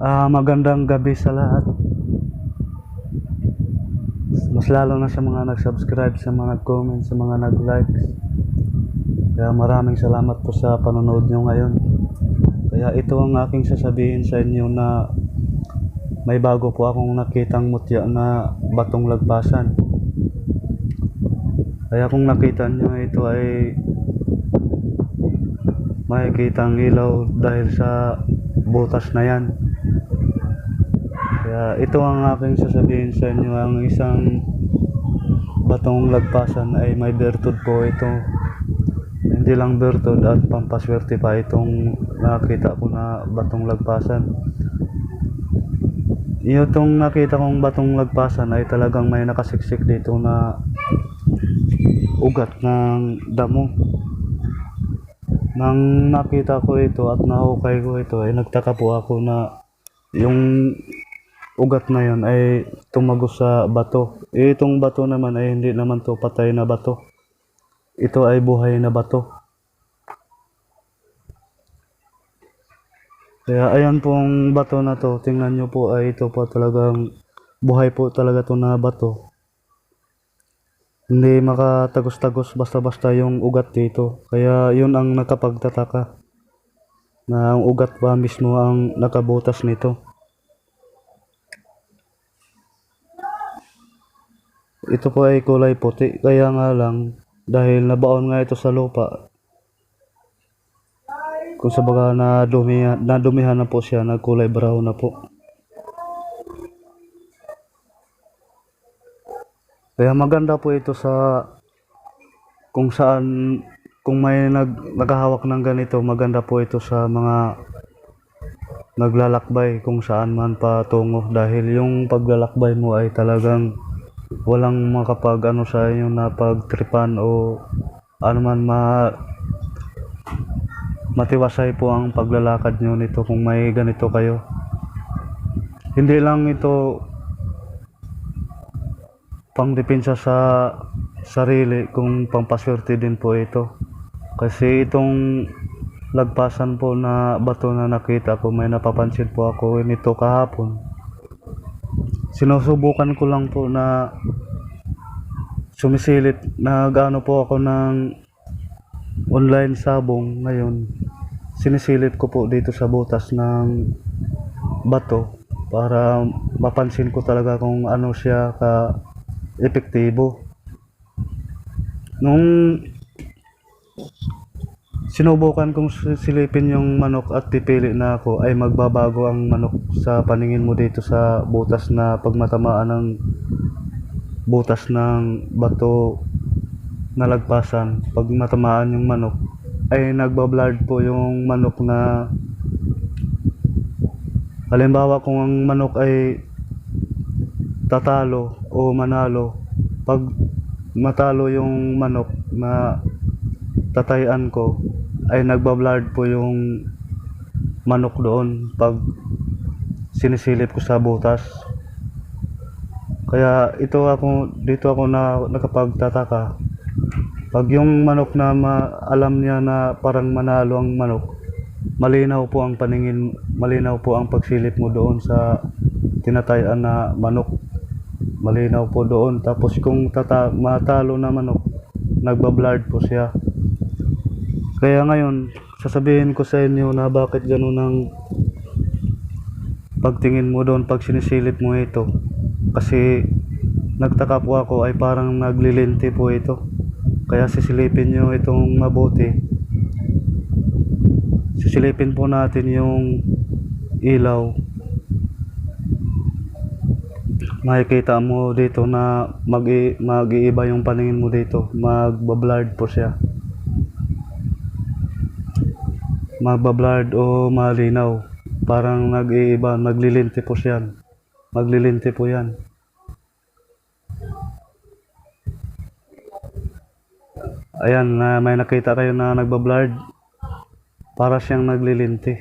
Ah, magandang gabi sa lahat. Mas lalo na sa mga nag-subscribe, sa mga nag-comment, sa mga nag-likes. Kaya maraming salamat po sa panonood nyo ngayon. Kaya ito ang aking sasabihin sa inyo na may bago po akong nakitang mutya na batong lagpasan. Kaya kung nakita nyo ito ay makikita ang ilaw dahil sa butas na yan. Kaya ito ang aking sasabihin sa inyo, ang isang batong lagpasan ay may bertud po ito. Hindi lang bertud at pampaswerte pa itong nakita ko na batong lagpasan. Itong nakita kong batong lagpasan ay talagang may nakasiksik dito na ugat ng damo. Nang nakita ko ito at nahukay ko ito ay nagtaka po ako na yung ugat na yon ay tumagos sa bato. Itong bato naman ay hindi naman to patay na bato. Ito ay buhay na bato. Kaya ayan pong bato na to, tingnan nyo po ay ito po talagang buhay po talaga to na bato. Hindi makatagos-tagos basta-basta yung ugat dito. Kaya yun ang nakapagtataka. Na ang ugat ba mismo ang nakabutas nito. Ito po ay kulay puti. Kaya nga lang, dahil nabaon nga ito sa lupa, kung sa baga nadumihan, nadumihan na po siya, nagkulay brown na po. Kaya maganda po ito sa kung saan kung may nag, naghahawak ng ganito, maganda po ito sa mga naglalakbay kung saan man patungo dahil yung paglalakbay mo ay talagang walang makapag ano sa inyo na pagtripan o ano man ma matiwasay po ang paglalakad nyo nito kung may ganito kayo. Hindi lang ito pangdepensa sa sarili kung pampaswerte din po ito. Kasi itong lagpasan po na bato na nakita ko, may napapansin po ako nito kahapon. Sinusubukan ko lang po na sumisilip, nag-ano po ako ng online sabong ngayon. Sinisilip ko po dito sa butas ng bato para mapansin ko talaga kung ano siya ka epektibo. Nung sinubukan kong silipin yung manok at pipili na ako ay magbabago ang manok sa paningin mo dito sa butas na pagmatamaan ng butas ng bato na lagpasan. Pag matamaan yung manok ay nagbablard po yung manok na halimbawa kung ang manok ay tatalo o manalo pag matalo yung manok na tatayan ko ay nagbablard po yung manok doon pag sinisilip ko sa butas. Kaya ito ako dito ako na nakapagtataka. Pag yung manok na ma- alam niya na parang manalo ang manok malinaw po ang paningin malinaw po ang pagsilip mo doon sa tinatayan na manok. Malinaw po doon. Tapos kung tata matalo na manok nagbablard po siya kaya ngayon sasabihin ko sa inyo na bakit ganun ang pagtingin mo doon pag sinisilip mo ito. Kasi nagtaka po ako ay parang naglilinti po ito. Kaya sisilipin nyo itong mabuti. Sisilipin po natin yung ilaw. Makikita mo dito na mag mag-iiba yung paningin mo dito. Magbablard po siya magbablard o malinaw. Parang nag-iiba naglilinti po siya maglilinti po yan. Ayan na may nakita kayo na nagbablard. Para siyang naglilinti.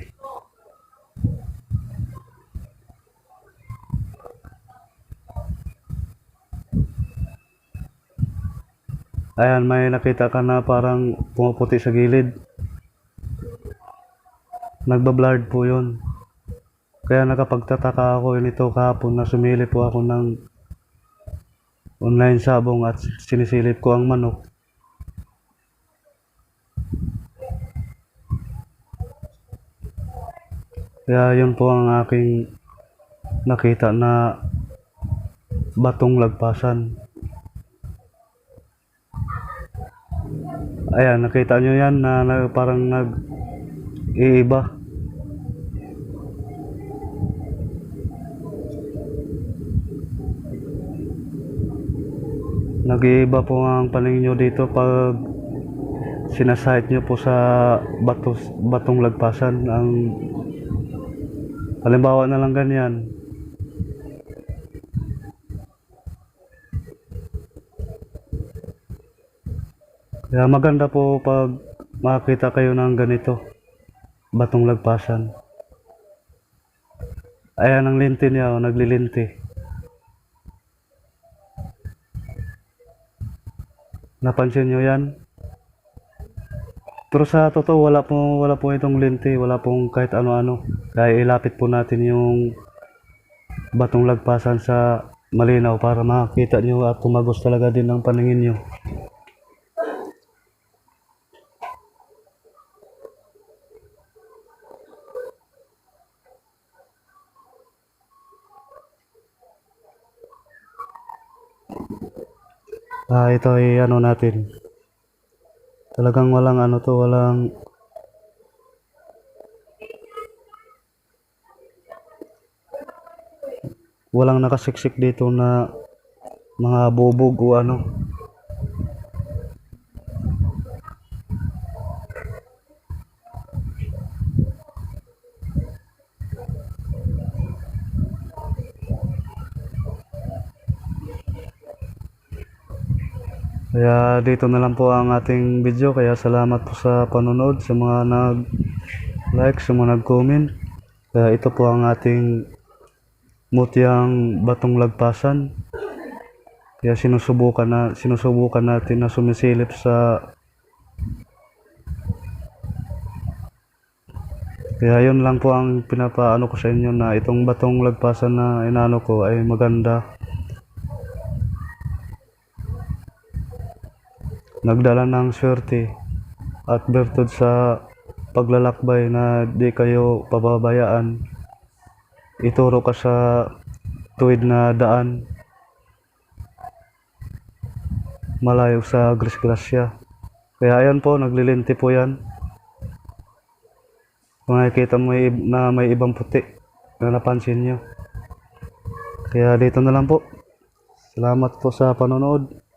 Ayan, may nakita ka na parang pumuputi sa gilid. Nagbablard po yun. Kaya nakapagtataka ako nito kahapon na sumili po ako ng online sabong at sinisilip ko ang manok. Kaya yun po ang aking nakita na batong lagpasan. Ayan, nakita nyo yan na, na parang nag-iiba. Nag-iiba po ang paningin nyo dito pag sinasahit nyo po sa batos, batong lagpasan. Ang halimbawa na lang ganyan. Kaya maganda po pag makakita kayo ng ganito, batong lagpasan. Ayan ang linti niya, oh, naglilinti. Napansin nyo yan? Pero sa totoo, wala po, wala po itong linti, wala pong kahit ano-ano. Kaya ilapit po natin yung batong lagpasan sa malinaw para makakita nyo at tumagos talaga din ang paningin nyo. Ah, ito ay ano natin. Talagang walang ano to, walang walang nakasiksik dito na mga bubog o ano. Kaya dito na lang po ang ating video. Kaya salamat po sa panonood, sa mga nag-like, sa mga nag-comment. Kaya ito po ang ating mutiang batong lagpasan. Kaya sinusubukan na sinusubukan natin na sumisilip sa Kaya yun lang po ang pinapaano ko sa inyo na itong batong lagpasan na inano ko ay maganda. Nagdala ng swerte at bertud sa paglalakbay na di kayo pababayaan. Ituro ka sa tuwid na daan malayo sa Grisgracia. Kaya ayan po, naglilinti po yan. Kung nakikita mo na may ibang puti na napansin nyo. Kaya dito na lang po. Salamat po sa panonood.